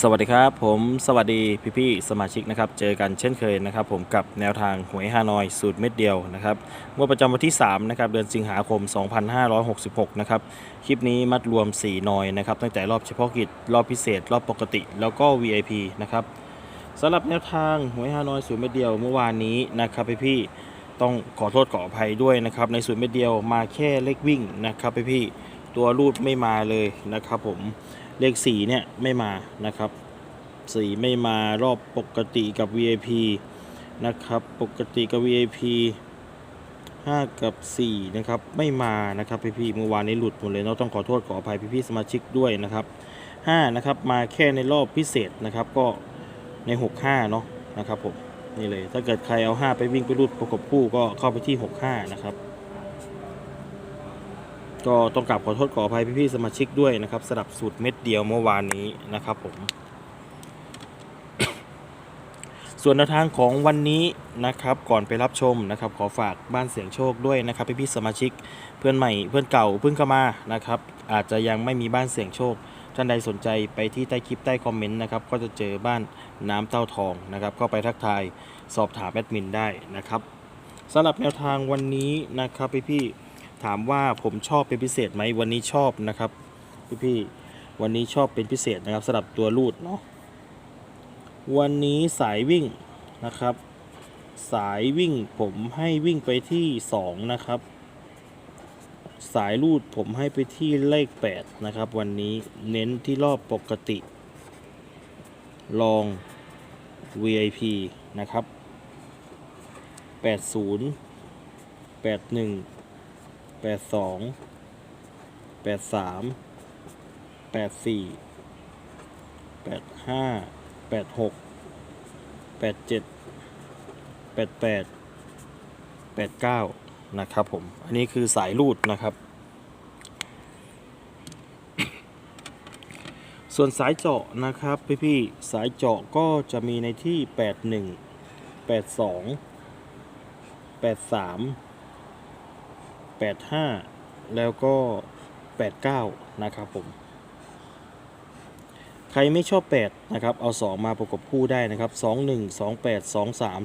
สวัสดีครับ ผมสวัสดีพี่ๆสมาชิกนะครับ เจอกันเช่นเคยนะครับ ผมกับแนวทางหวยฮานอยสูตรเม็ดเดียวนะครับเมื่อประจำวันที่3นะครับเดือนสิงหาคม 2566 นะครับ คลิปนี้มัดรวม 4 นอยนะครับ ตั้งแต่รอบเฉพาะกิจ รอบพิเศษ รอบปกติ แล้วก็ VIP นะครับสำหรับแนวทางหวยฮานอยสูตรเม็ดเดียวเมื่อวานนี้นะครับพี่ๆต้องขอโทษขออภัยด้วยนะครับในสูตรเม็ดเดียวมาแค่เลขวิ่งนะครับพี่ๆตัวรูดไม่มาเลยนะครับผม เลข 4 เนี่ย ไม่มานะครับ 4 ไม่มารอบปกติกับ VIP นะครับ ปกติกับ VIP 5 กับ 4 นะครับ ไม่มานะครับพี่ๆเมื่อวานนี้หลุดหมดเลยเนาะต้องขอโทษขออภัยพี่ๆสมาชิกด้วยนะครับ5นะครับมาแค่ในรอบพิเศษนะครับก็ใน 65 เนาะนะครับผมนี่เลยถ้าเกิดใครเอา 5 ไปวิ่งไปรูดประกบคู่ก็เข้าไปที่ 65 นะครับ ก็ต้องกลับขอโทษขออภัยพี่ๆสมาชิกด้วยนะครับสำหรับสูตรเม็ดเดียวเมื่อวานนี้นะครับผม ส่วนแนวทางของวันนี้นะครับก่อนไปรับชมนะครับ ขอฝากบ้านเสียงโชคด้วยนะครับพี่ๆสมาชิกเพื่อนใหม่เพื่อนเก่าเพิ่งเข้ามานะครับ อาจจะยังไม่มีบ้านเสียงโชคท่านใดสนใจไปที่ใต้คลิปใต้คอมเมนต์นะครับก็จะเจอบ้านน้ำเต้าทองนะครับ ก็ไปทักทายสอบถามแอดมินได้นะครับสำหรับแนวทางวันนี้นะครับพี่ๆ ถามว่าผมชอบเป็นพิเศษไหมวันนี้ชอบนะครับพี่พี่ๆวันนี้ชอบเป็นพิเศษนะครับสำหรับตัวรูดเนาะวันนี้สายวิ่งนะครับ สายวิ่งผมให้วิ่งไปที่2นะครับ สายรูดผมให้ไปที่เลข8นะครับ วันนี้เน้นที่รอบปกติ ลอง VIP นะครับ 80 81 แปดสองแปดสามแปดสี่แปดห้าแปดหกแปดเจ็ดแปดแปดแปดเก้านะครับผม อันนี้คือสายรูดนะครับ ส่วนสายเจาะนะครับพี่ๆสายเจาะก็จะมีในที่81 82 83 85 แล้วก็ 89 นะครับผม ใครไม่ชอบ 8 นะครับ เอา 2 มาประกบคู่ได้นะครับ 21 28 23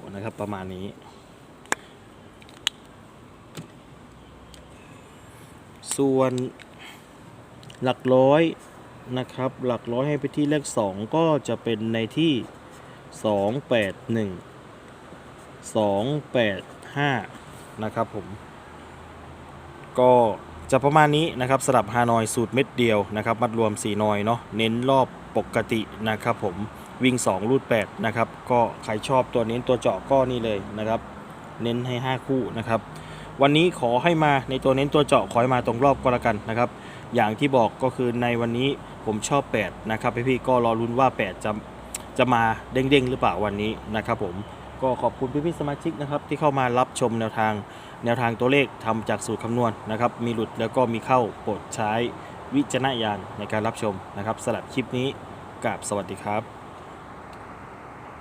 25 29 นะครับ ประมาณนี้ ส่วนหลักร้อยนะครับ หลักร้อยให้ไปที่เลข 2 ก็จะเป็นในที่ 281 285 นะครับผม ก็จะประมาณนี้นะครับสำหรับฮานอยสูตรเม็ดเดียวนะครับ มัดรวม 4 นอยเนาะเน้นรอบปกตินะครับผมวิ่ง 2 รูด 8 นะครับ ก็ใครชอบตัวเน้นตัวเจาะก็นี่เลยนะครับ เน้นให้ 5 คู่นะครับ วันนี้ขอให้มาในตัวเน้นตัวเจาะขอให้มาตรงรอบก็แล้วกันนะครับ อย่างที่บอกก็คือในวันนี้ผมชอบ 8 นะครับพี่ๆก็รอรุ้นว่า 8 จะจะมาเด้งๆหรือเปล่าวันนี้นะครับผม ก็ขอบคุณพี่ๆสมาชิกนะครับที่เข้ามารับชมแนวทางแนวทางตัวเลขทำจากสูตรคำนวณนะครับ มีหลุดแล้วก็มีเข้าโปรดใช้วิจารณญาณในการรับชมนะครับสำหรับคลิปนี้กับสวัสดีครับ